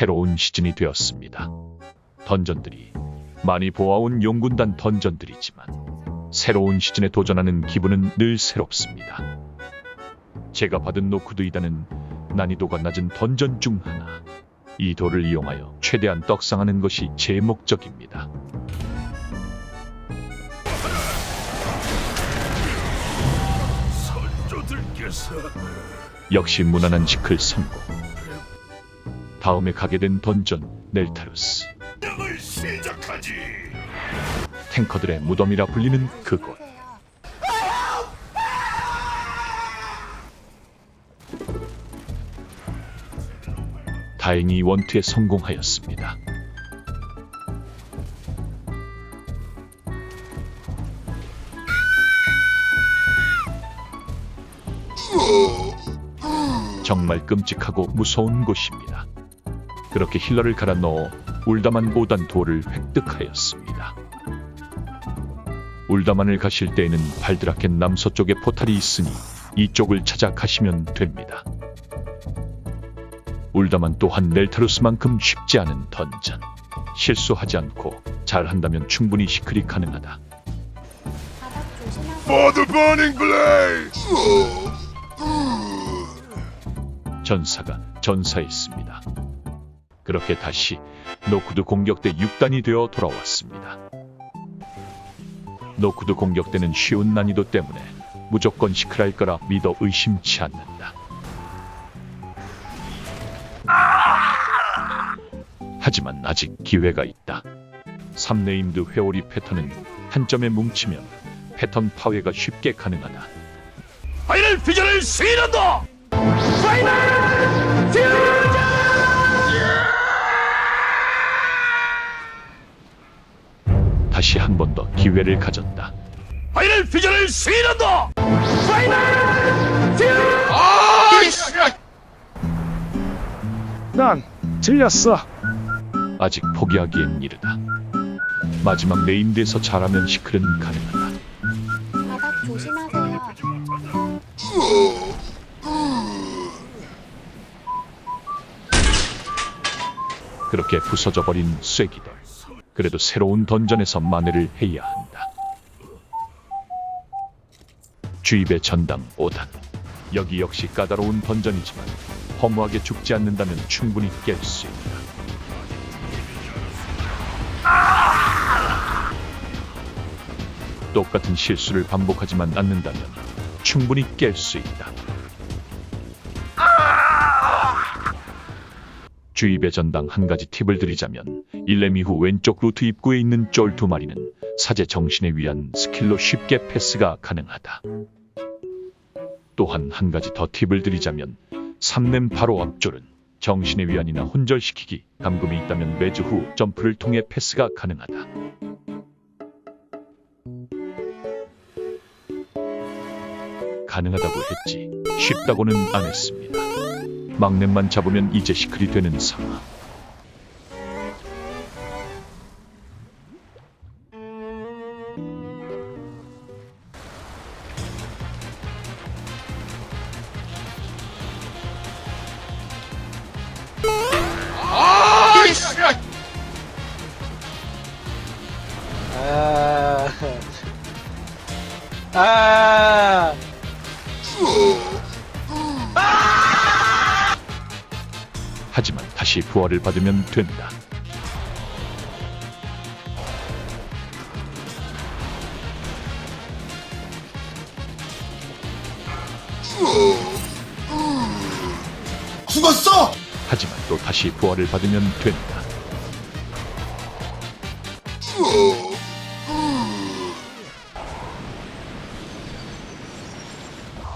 새로운 시즌이 되었습니다. 던전들이 많이 보아온 용군단 던전들이지만 새로운 시즌에 도전하는 기분은 늘 새롭습니다. 제가 받은 노크드이다는 난이도가 낮은 던전 중 하나. 이 돌을 이용하여 최대한 떡상하는 것이 제 목적입니다. 선조들께서 역시 무난한 지클 성공. 다음에 가게 된 던전 넬타루스. 등을 시작하지. 탱커들의 무덤이라 불리는 그곳. 다행히 원투에 성공하였습니다. 정말 끔찍하고 무서운 곳입니다. 그렇게 힐러를 갈아 넣어 울다만 5단 돌을 획득하였습니다. 울다만을 가실 때에는 발드라켄 남서쪽에 포탈이 있으니 이쪽을 찾아 가시면 됩니다. 울다만 또한 넬타루스만큼 쉽지 않은 던전. 실수하지 않고 잘한다면 충분히 시크릿 가능하다. 바닥 조심하세요. For the burning blade. 전사가 전사했습니다. 그렇게 다시 노쿠드 공격대 6단이 되어 돌아왔습니다. 노쿠드 공격대는 쉬운 난이도 때문에 무조건 시크할 거라 믿어 의심치 않는다. 하지만 아직 기회가 있다. 3네임드 회오리 패턴은 한 점에 뭉치면 패턴 파괴가 쉽게 가능하다. 파이널 퓨전을 시인한다. 다시 한 번 더 기회를 가졌다. 파이널 퓨전을 시인한다. 난 틀렸어. 아직 포기하기엔 이르다. 마지막 네임드에서 잘하면 시클은 가능하다. 바닥 조심하세요. 그렇게 부서져 버린 쐐기들. 그래도 새로운 던전에서 만회를 해야 한다. 주입의 전당 5단. 여기 역시 까다로운 던전이지만 허무하게 죽지 않는다면 충분히 깰 수 있다. 똑같은 실수를 반복하지만 않는다면 충분히 깰 수 있다. 주입의 전당 한 가지 팁을 드리자면 1렘 이후 왼쪽 루트 입구에 있는 쫄 두 마리는 사제 정신에 위한 스킬로 쉽게 패스가 가능하다. 또한 한 가지 더 팁을 드리자면 3렘 바로 앞쫄은 정신의 위안이나 혼절시키기 감금이 있다면 매주 후 점프를 통해 패스가 가능하다. 가능하다고 했지 쉽다고는 안 했습니다. 막내만 잡으면 이제 시클이 되는 상황. 아, 아, 하지만 다시 부활을 받으면 된다. 죽었어. 하지만 또 다시 부활을 받으면 된다.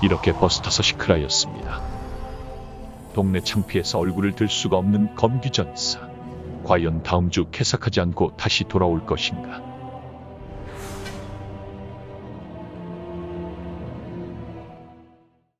이렇게 버스 타서 시크라였습니다. 동네 창피해서 얼굴을 들 수가 없는 검기전사. 과연 다음 주 캐삭하지 않고 다시 돌아올 것인가?